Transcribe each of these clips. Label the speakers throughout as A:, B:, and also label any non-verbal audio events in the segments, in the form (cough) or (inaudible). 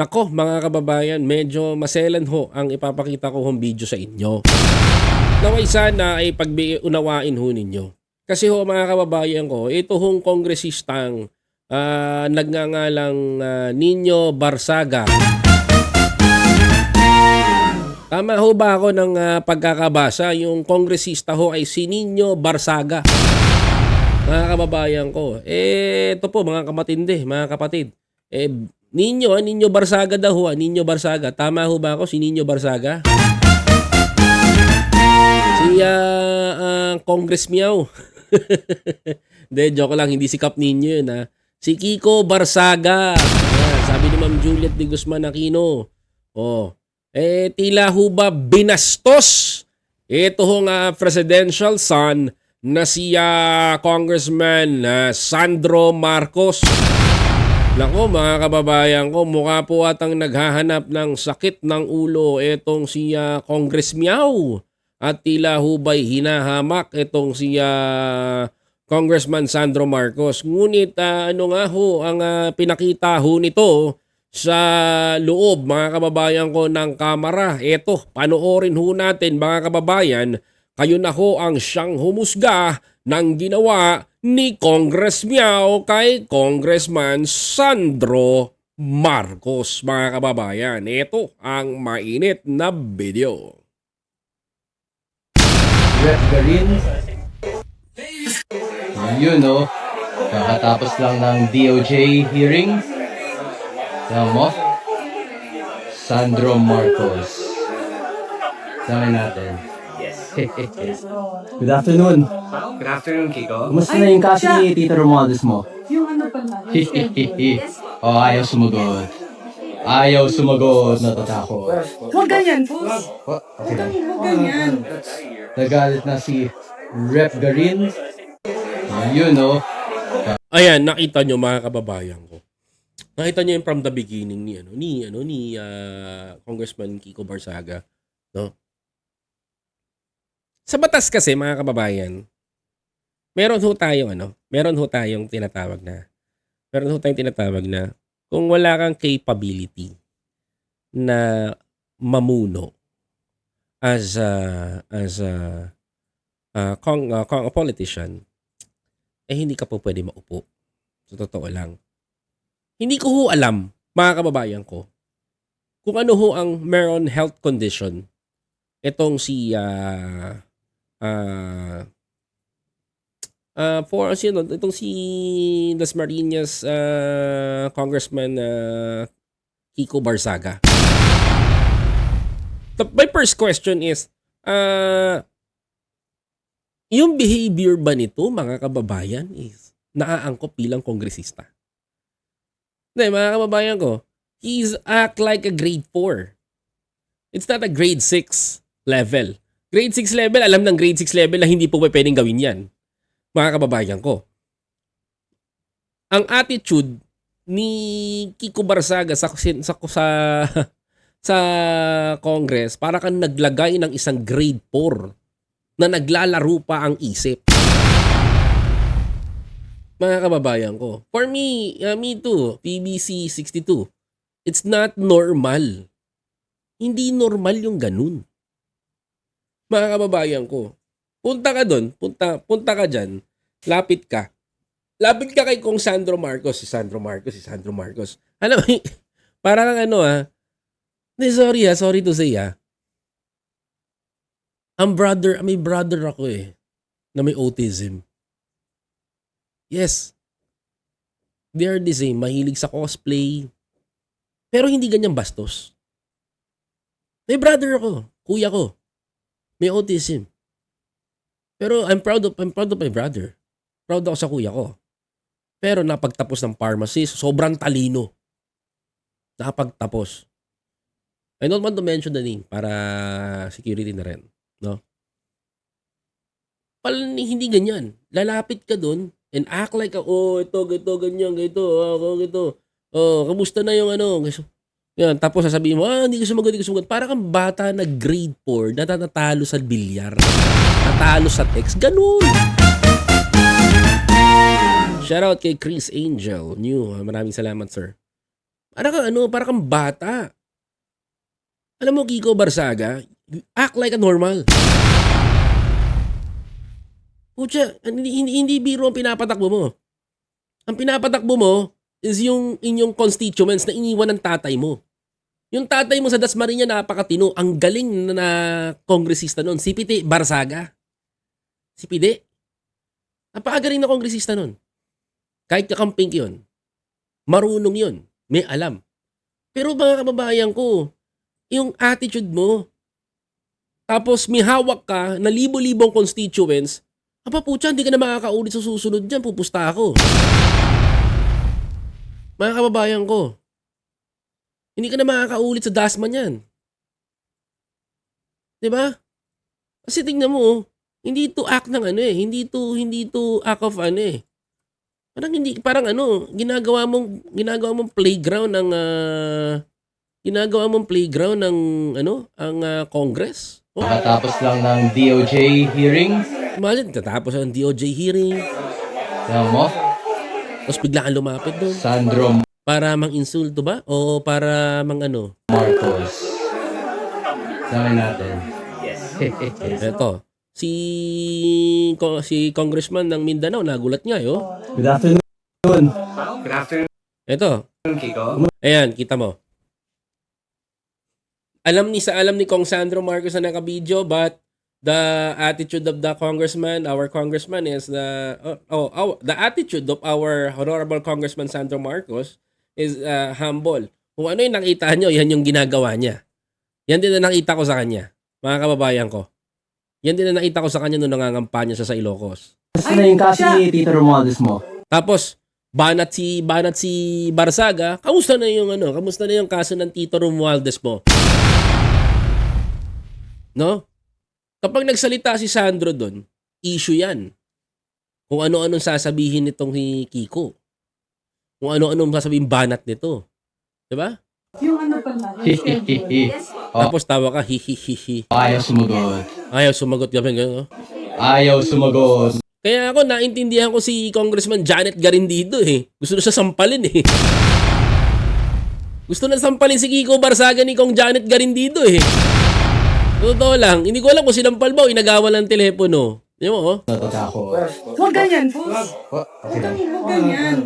A: Nako, mga kababayan, medyo maselan ho ang ipapakita ko hong video sa inyo. Naway sana ay pagbiunawain ho ninyo. Kasi ho mga kababayan ko, ito hong kongresistang ah, nagngangalang ah, Nino Barsaga. Tama ho ba ako ng ah, pagkakabasa? Yung kongresista ho ay si Nino Barsaga. Mga kababayan ko. Eh, ito po mga kamatindi, mga kapatid. Eh, Ninyo, ah, Ninyo Barsaga daw ho, ah, Ninyo Barsaga. Tama ho ba ako si Ninyo Barsaga? Si ah, ah, Congress Meow. (laughs) Hindi, joke lang. Hindi si Kap Ninyo yun ha. Si Kiko Barsaga. Ayan, sabi ni Ma'am Juliet de Guzman Aquino. Oh, eh tila ho ba binastos ito ho nga presidential son na si ah, Congressman ah, Sandro Marcos. Nako mga kababayan ko, mukha po atang naghahanap ng sakit ng ulo itong si ah, Congress Meow. At tila hubay hinahamak itong si ah, Congressman Sandro Marcos. Ngunit ah, ano nga ho ang ah, pinakita ho nito sa loob mga kababayan ko ng kamera. Eto, panoorin ho natin mga kababayan. Kayo na ho ang siyang humusga ng ginawa ni Congress Meow kay Congressman Sandro Marcos mga kababayan. Ito ang mainit na video.
B: Rep. Yun, no? Kakatapos lang ng DOJ hearing. Tignan mo. Sandro Marcos. Sabi natin.
C: Yes.
B: Good afternoon.
C: Good afternoon, Kiko.
B: Kumusta na yung kaso ni Tito Romualdez mo?
D: Yung ano pala?
B: oh, ayaw sumagot. Ayaw sumagot. Natatakot.
D: Huwag ganyan, boss.
B: Oh, okay lang.
D: Huwag ganyan.
B: Nagalit na si Rep Garin. Yun, no?
A: Ayan, nakita nyo mga kababayan ko. Nakita nyo yung from the beginning ni ano ni ano ni ah, Congressman Kiko Barsaga, no? Sa batas kasi mga kababayan, meron ho tayong ano, meron ho tayong tinatawag na meron ho tayong tinatawag na kung wala kang capability na mamuno as a as a uh, kong, uh, kong a politician eh hindi ka po pwede maupo. Sa totoo lang. Hindi ko ho alam, mga kababayan ko, kung ano ho ang meron health condition itong si ah ah ah, for sino itong si Dasmariñas ah, Congressman ah, Kiko Barsaga. The, my first question is ah yung behavior ba nito, mga kababayan, is naaangkop bilang kongresista? Hindi, mga kababayan ko, he's act like a grade 4. It's not a grade 6 level. Grade 6 level, alam ng grade 6 level na hindi po pwedeng gawin yan. Mga kababayan ko. Ang attitude ni Kiko Barsaga sa sa sa, (laughs) sa Congress para kang naglagay ng isang grade 4 na naglalaro pa ang isip. Mga kababayan ko. For me, uh, me too, PBC 62. It's not normal. Hindi normal yung ganun. Mga kababayan ko. Punta ka doon, punta, punta ka dyan, lapit ka. Lapit ka kay kong Sandro Marcos. Si Sandro Marcos, si Sandro Marcos. Alam mo, (laughs) parang ano ah. Sorry ah, sorry to say ah. Ang brother, may brother ako eh, na may autism. Yes. They are the same. Mahilig sa cosplay. Pero hindi ganyan bastos. May brother ako. Kuya ko. May autism. Pero I'm proud of, I'm proud of my brother. Proud ako sa kuya ko. Pero napagtapos ng pharmacy, sobrang talino. Nakapagtapos. I don't want to mention the name para security na rin. No? Pal, hindi ganyan. Lalapit ka doon and act like, oh, ito, ito, ganyan, ganito, oh, ganito. Oh, kamusta na yung ano? Yan, tapos sasabihin mo, ah, hindi ko sumagot, hindi ko sumagot. Para kang bata na grade 4 na natatalo sa bilyar. Natalo sa text. Ganun. Shoutout kay Chris Angel. New. Maraming salamat, sir. Para kang ano, para kang bata. Alam mo, Kiko Barsaga, act like a normal. Pucha, hindi, hindi, hindi biro ang pinapatakbo mo. Ang pinapatakbo mo is yung inyong constituents na iniwan ng tatay mo. Yung tatay mo sa Dasmariña napakatino. Ang galing na, kongresista noon. Si Piti Barsaga. Si Pide. Napakagaling na kongresista noon. Kahit kakamping yun. Marunong yun. May alam. Pero mga kababayan ko, yung attitude mo, tapos may hawak ka na libo-libong constituents, Aba putya, hindi ka na makakaulit sa susunod dyan, pupusta ako. Mga kababayan ko, hindi ka na makakaulit sa dasma niyan. 'Di ba? Kasi tingnan mo, oh, hindi to act ng ano eh, hindi to hindi to act of ano eh. Parang hindi parang ano, ginagawa mong ginagawa mong playground ng ah, ginagawa mong playground ng ano, ang ah, Congress. Oh,
B: Nakatapos lang ng DOJ hearing.
A: imagine, tatapos ang DOJ hearing,
B: Alam mo?
A: tapos bigla kang lumapit doon.
B: Sandro
A: Para mang insulto ba? O para mang ano?
B: Marcos. Sabi natin. (laughs)
A: Eto, si ko, si congressman ng Mindanao nagulat nga yo.
B: Good afternoon.
C: Good afternoon,
A: Eto,
C: Kiko.
A: ayan, kita mo. Alam ni sa alam ni Kong Sandro Marcos na nakabidyo but the attitude of the congressman, our congressman is the oh, oh, oh, the attitude of our honorable congressman Sandro Marcos is uh, humble. Kung ano yung nakita nyo, yan yung ginagawa niya. Yan din na nakita ko sa kanya, mga kababayan ko. Yan din na nakita ko sa kanya nung nangangampanya siya sa Ilocos.
B: Gusto na yung kaso ni Tito Romualdez mo.
A: Tapos, banat si banat si Barsaga, kamusta na yung ano, kamusta na yung kaso ng Tito Romualdez mo? No? Kapag nagsalita si Sandro doon, issue yan. Kung ano-anong sasabihin nitong si Kiko. Kung ano-anong sasabihin banat nito. 'Di ba?
D: Yung ano pala, yung
B: Hihihihi. Oh.
A: Tapos tawa ka, hihihihi.
B: Ayaw sumagot.
A: Ayaw sumagot ka gano'n.
B: Ayaw sumagot.
A: Kaya ako, naintindihan ko si Congressman Janet Garindido eh. Gusto na siya sampalin eh. Gusto na sampalin si Kiko Barsaga ni Kong Janet Garindido eh. Totoo lang, hindi ko alam kung sinampal ba o inagawan ng telepono. Di mo, oh.
B: Natatakot.
D: Huwag ganyan, boss.
B: Oh, okay lang.
D: Huwag ganyan.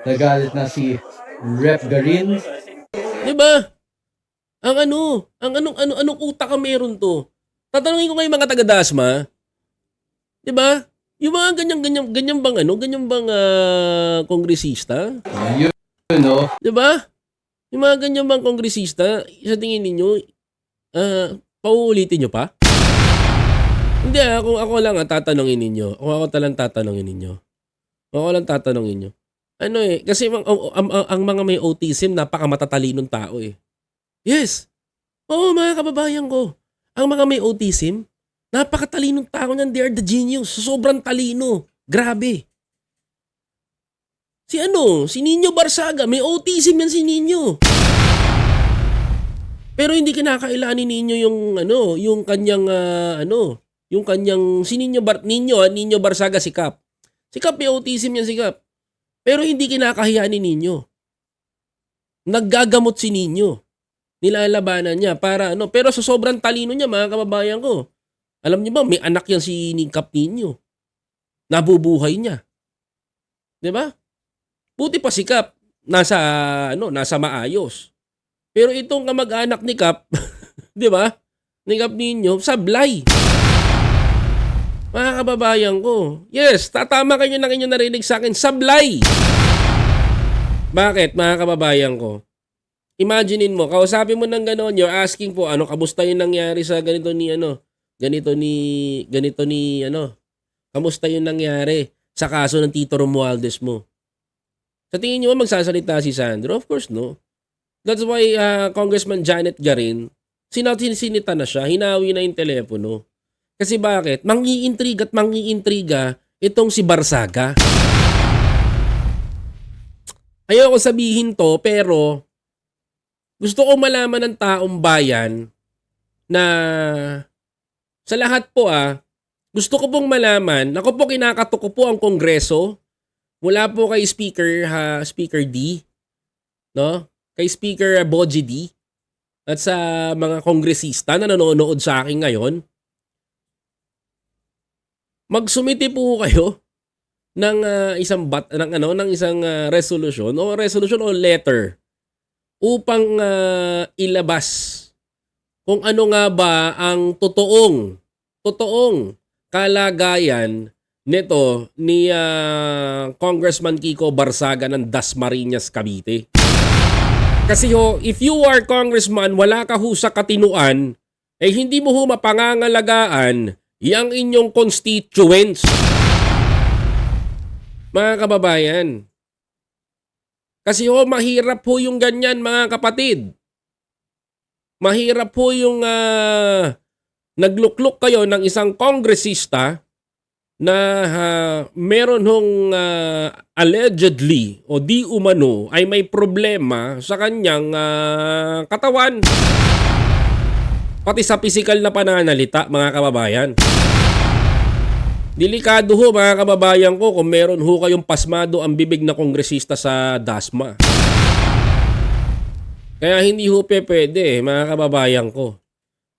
B: Nagalit na si Rep Garin.
A: Di ba? Ang ano, ang anong, ano, anong utak ka meron to? Tatanungin ko kayo mga taga-Dasma. Di ba? Yung mga ganyan-ganyan, ganyan bang ano, ganyan bang ah, kongresista?
B: Yun, no?
A: 'Di ba? Yung mga ganyan bang kongresista, sa tingin ninyo, ah, pauulitin nyo pa? Hindi, ako, ako lang ang tatanungin ninyo. Ako ako talang tatanungin ninyo. Ako lang tatanungin nyo. Ano eh, kasi ang, ang, ang, ang mga may autism, napakamatatalino tao eh. Yes! Oo, mga kababayan ko. Ang mga may autism, napakatalinong tao niyan. They are the genius. Sobrang talino. Grabe. Si ano, si Nino Barsaga, may autism yan si Nino. Pero hindi kinakailangan ni Nino yung ano, yung kanyang ah, ano, yung kanyang si Nino Bar Nino, ah, Nino Barsaga si Cap. Si Cap may autism yan si Cap. Pero hindi kinakahiya ni Nino. Naggagamot si Nino. Nilalabanan niya para ano, pero sa sobrang talino niya mga kababayan ko. Alam niyo ba, may anak yan si ni Cap Nino. Nabubuhay niya. 'Di ba? Buti pa si Cap, nasa, ano, nasa maayos. Pero itong kamag-anak ni Cap, (laughs) di ba? Ni Cap ninyo, sablay. Mga kababayan ko. Yes, tatama kayo ng inyong narinig sa akin, sablay. Bakit, mga kababayan ko? Imaginein mo, kausapin mo ng gano'n, you're asking po, ano, kamusta yung nangyari sa ganito ni, ano, ganito ni, ganito ni, ano, kamusta yung nangyari sa kaso ng Tito Romualdez mo? Sa tingin nyo magsasalita si Sandro? Of course, no. That's why uh, Congressman Janet Garin, sinita na siya, hinawi na yung telepono. Kasi bakit? Mangiintriga at mangiintriga itong si Barsaga. Ayoko sabihin to, pero gusto ko malaman ng taong bayan na sa lahat po ah, gusto ko pong malaman, ako po kinakato ko po ang Kongreso, mula po kay Speaker ha, Speaker D, no? kay Speaker Boji D at sa mga kongresista na nanonood sa akin ngayon, magsumiti po kayo ng ah, isang bat ng ano ng isang ah, resolution o resolution o letter upang ah, ilabas kung ano nga ba ang totoong totoong kalagayan nito ni ah, Congressman Kiko Barsaga ng Dasmariñas Cavite. Kasi ho, if you are congressman, wala ka ho sa katinuan, eh hindi mo ho mapangangalagaan yung inyong constituents. Mga kababayan. Kasi ho, mahirap ho yung ganyan mga kapatid. Mahirap ho yung ah, naglukluk kayo ng isang kongresista na ah, meron hong ah, allegedly o di umano ay may problema sa kanyang ah, katawan. Pati sa physical na pananalita, mga kababayan. Delikado ho mga kababayan ko kung meron ho kayong pasmado ang bibig na kongresista sa DASMA. Kaya hindi ho pe pwede mga kababayan ko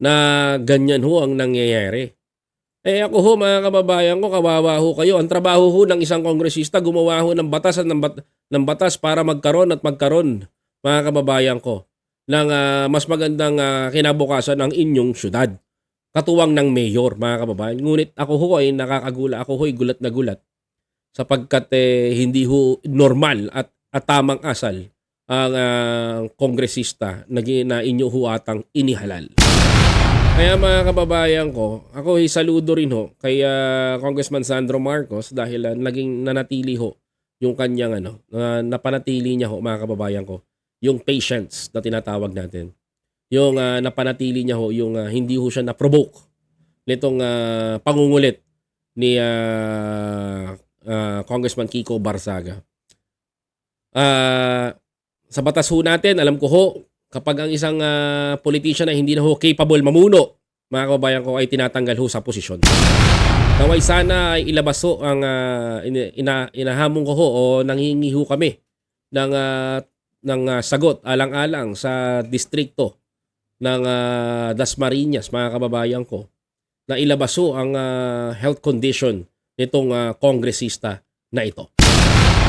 A: na ganyan ho ang nangyayari. Eh ako ho mga kababayan ko, kawawa ho kayo. Ang trabaho ho ng isang kongresista, gumawa ho ng batas at ng, bat- ng batas para magkaroon at magkaroon mga kababayan ko ng ah, mas magandang ah, kinabukasan ng inyong syudad. Katuwang ng mayor mga kababayan. Ngunit ako ho ay nakakagula, ako ho ay gulat na gulat sapagkat eh, hindi ho normal at, at tamang asal ang ah, kongresista na, na inyo ho atang inihalal. Kaya mga kababayan ko, ako ay saludo rin ho kay ah, Congressman Sandro Marcos dahil ah, naging nanatili ho yung kanyang ano, na napanatili niya ho mga kababayan ko, yung patience na tinatawag natin. Yung ah, napanatili niya ho, yung ah, hindi ho siya na-provoke nitong ah, pangungulit ni ah, ah, Congressman Kiko Barsaga. Ah, sa batas ho natin, alam ko ho, kapag ang isang ah, politician na hindi na ho capable mamuno, mga kababayan ko ay tinatanggal ho sa posisyon. Naway sana ay ilabas ho ang ah, ina, ina- inahamon ko ho o nanghingi ho kami ng ah, ng ah, sagot alang-alang sa distrikto ng ah, Dasmariñas mga kababayan ko na ilabas ho ang ah, health condition nitong ah, kongresista na ito.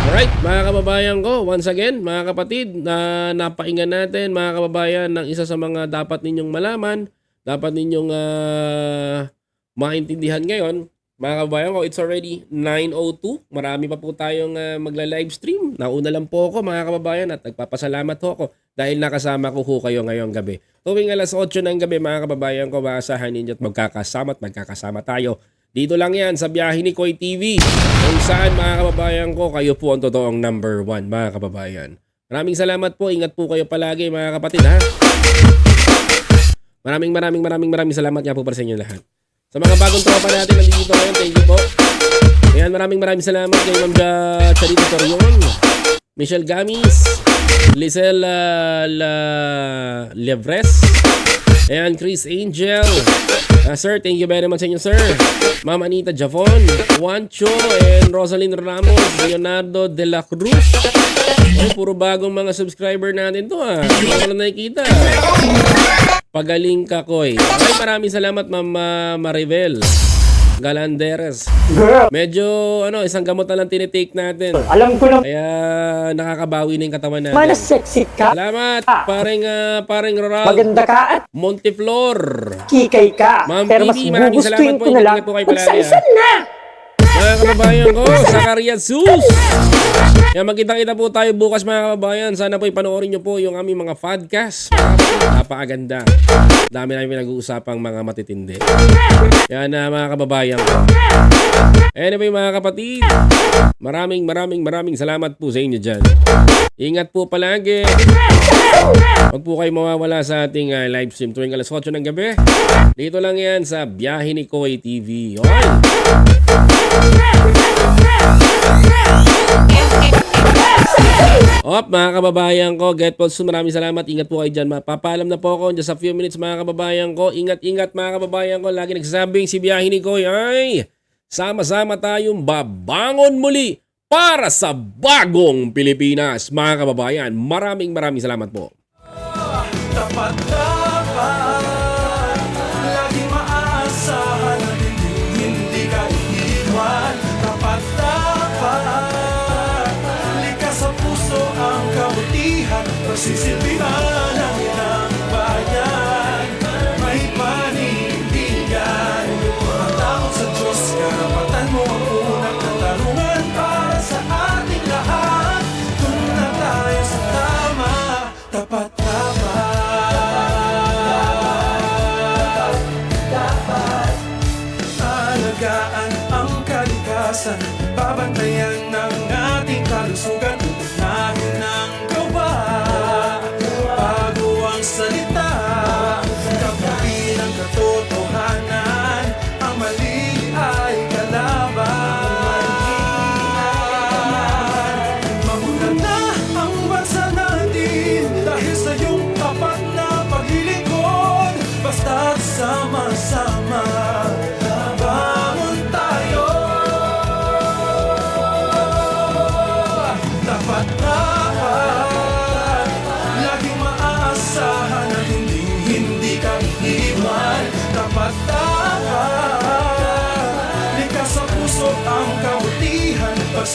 A: Alright, mga kababayan ko, once again, mga kapatid, na napaingan natin, mga kababayan, ng isa sa mga dapat ninyong malaman, dapat ninyong ah, maintindihan ngayon. Mga kababayan ko, it's already 9.02. Marami pa po tayong ah, magla-live stream. Nauna lang po ako, mga kababayan, at nagpapasalamat ho ako dahil nakasama ko ho kayo ngayong gabi. Tuwing alas 8 ng gabi, mga kababayan ko, maasahan ninyo at magkakasama at magkakasama tayo dito lang yan sa biyahe ni Koy TV kung saan mga kababayan ko kayo po ang totoong number one mga kababayan. Maraming salamat po. Ingat po kayo palagi mga kapatid ha. Maraming maraming maraming maraming salamat nga po para sa inyo lahat. Sa mga bagong tropa natin nandito ngayon, thank you po. Ayan, maraming maraming salamat kay Ma'am Ja Charito Torion, Michelle Gamis, Lizelle uh, La Levres, Ayan, Chris Angel. Ah, sir, thank you very much sa inyo, sir. Ma'am Anita Javon, Juancho, and Rosalind Ramos, Leonardo De La Cruz. Ay, puro bagong mga subscriber natin to ah. Hindi lang nakikita. Pagaling ka, Koy. Ay, maraming salamat, Ma'am ah, Maribel. Galanderes. Medyo, ano, isang gamot na lang tinitake natin.
E: Alam ko na
A: Kaya nakakabawi na yung katawan natin.
E: mana sexy ka,
A: Salamat, paring, uh, paring Roral.
E: maganda ka at
A: Montiflor.
E: kikay ka.
A: Ma'am
E: Pero mas
A: maraming salamat
E: gugustuhin
A: po.
E: ko na lang.
A: Ingat po kayo palagi,
E: Magsansan na!
A: Mga kababayan ko, Zacharias Sus. Kaya magkita-kita po tayo bukas mga kababayan. Sana po ipanoorin nyo po yung aming mga podcast. Napakaganda. Dami namin pinag-uusapang mga matitindi. Yan na mga kababayan. Anyway mga kapatid, maraming maraming maraming salamat po sa inyo dyan. Ingat po palagi. Huwag po kayo mawawala sa ating ah, live stream tuwing alas 8 ng gabi. Dito lang yan sa Biyahe ni Koy TV. Okay? Op, mga kababayan ko, get soon. Maraming salamat. Ingat po kayo dyan. Mapapaalam na po ako just a few minutes mga kababayan ko. Ingat-ingat mga kababayan ko. Lagi nagsasabing si Biyahe ni Koy ay sama-sama tayong babangon muli para sa bagong Pilipinas. Mga kababayan, maraming maraming salamat po.
F: Tapat dapat kalikasan Babantayan ng ating kalusugan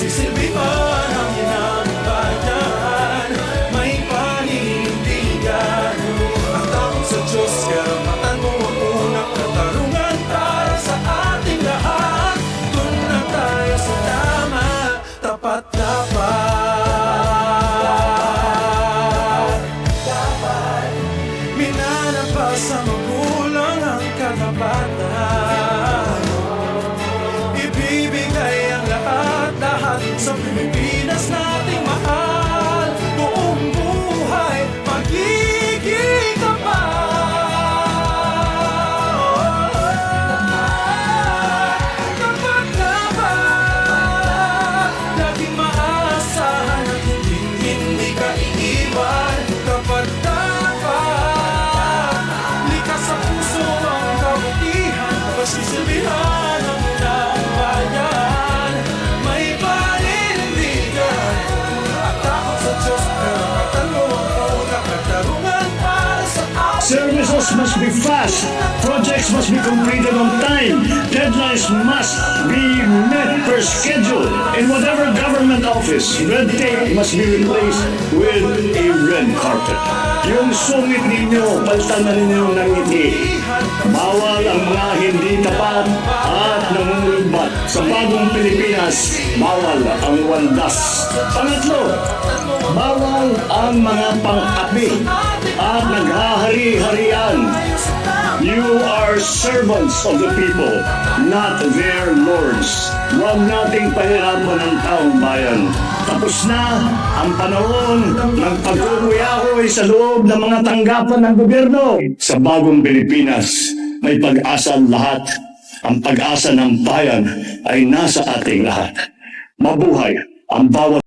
F: si silbi mo
G: be fast. Projects must be completed on time. Deadlines must be met per schedule. In whatever government office, red tape must be replaced with a red carpet. Yung sungit ninyo, palitan na ninyo ng ngiti. Bawal ang mga hindi tapat at nangungulbat. Sa bagong Pilipinas, bawal ang wandas. Pangatlo, bawal ang mga pang-api at naghahari-harian. You are servants of the people, not their lords. Huwag nating pahirapan ang taong bayan. Tapos na ang panahon ng pagkukuyakoy sa loob ng mga tanggapan ng gobyerno. Sa bagong Pilipinas, may pag-asa lahat. Ang pag-asa ng bayan ay nasa ating lahat. Mabuhay ang bawat